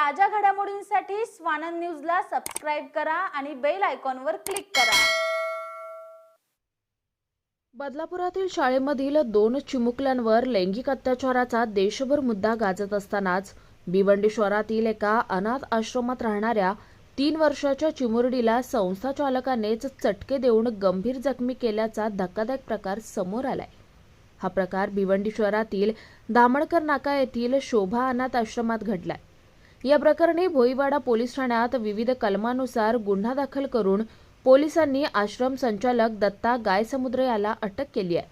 ताज्या घडामोडींसाठी स्वानंद न्यूजला सबस्क्राईब करा आणि बेल आयकॉनवर क्लिक करा. बदलापुरातील शाळेमधील दोन चिमुकल्यांवर लैंगिक अत्याचाराचा देशभर मुद्दा गाजत असतानाच भिवंडी शहरातील एका अनाथ आश्रमात राहणाऱ्या तीन वर्षाच्या चिमुरडीला संस्था चालकानेच चटके देऊन गंभीर जखमी केल्याचा धक्कादायक प्रकार समोर आलाय. हा प्रकार भिवंडी शहरातील दामणकर नाका येथील शोभा अनाथ आश्रमात घडलाय. या प्रकरणी भोईवाडा पोलीस ठाण्यात विविध कलमानुसार गुन्हा दाखल करून पोलिसांनी आश्रम संचालक दत्ता गायसमुद्र याला अटक केली आहे.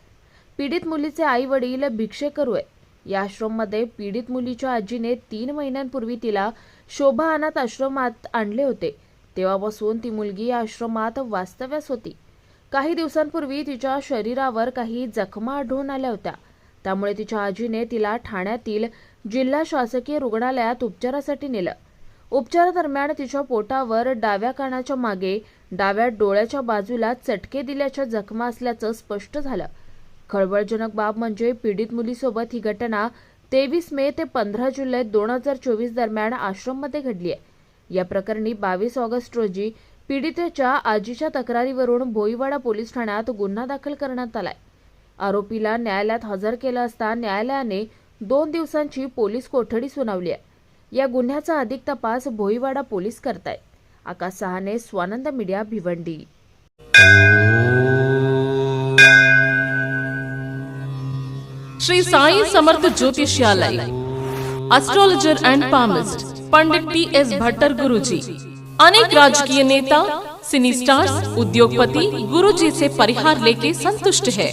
पीडित मुलीचे आई वडील भिक्षेकरू आहे. या आश्रममध्ये पीडित मुलीच्या आजीने तीन महिन्यांपूर्वी तिला शोभा अनाथ आश्रमात आणले होते. तेव्हापासून ती मुलगी या आश्रमात वास्तव्यास होती. काही दिवसांपूर्वी तिच्या शरीरावर काही जखमा आढळून आल्या होत्या. त्यामुळे तिच्या आजीने तिला ठाण्यातील जिल्हा शासकीय रुग्णालयात उपचारासाठी नेलं. उपचारादरम्यान तिच्या पोटावर डाव्या कानाच्या मागे डाव्या डोळ्याच्या बाजूला चटके दिल्याच्या जखमा असल्याचं स्पष्ट झालं. खळबळजनक बाब म्हणजे पीडित मुलीसोबत ही घटना तेवीस मे ते पंधरा जुलै दोन हजार चोवीस दरम्यान आश्रममध्ये घडली आहे. या प्रकरणी बावीस ऑगस्ट रोजी पीडितेच्या आजीच्या तक्रारीवरून भोईवाडा पोलीस ठाण्यात गुन्हा दाखल करण्यात आलाय. आरोपीला न्यायालयात हजर केलं असता न्यायालयाने दोन दिवसांची पोलीस कोठडी सुनावली आहे. या गुन्ह्याचा अधिक तपास भोईवाडा पोलीस करतायत. Akash Sahane Swanand media Bhiwandi. Shri Sai Samarth Jyotishalaya astrologer and palmist Pandit T S Bhattar Guruji अनेक राजकीय नेता सिनी स्टार्स उद्योगपति गुरुजी से परिहार लेके संतुष्ट है.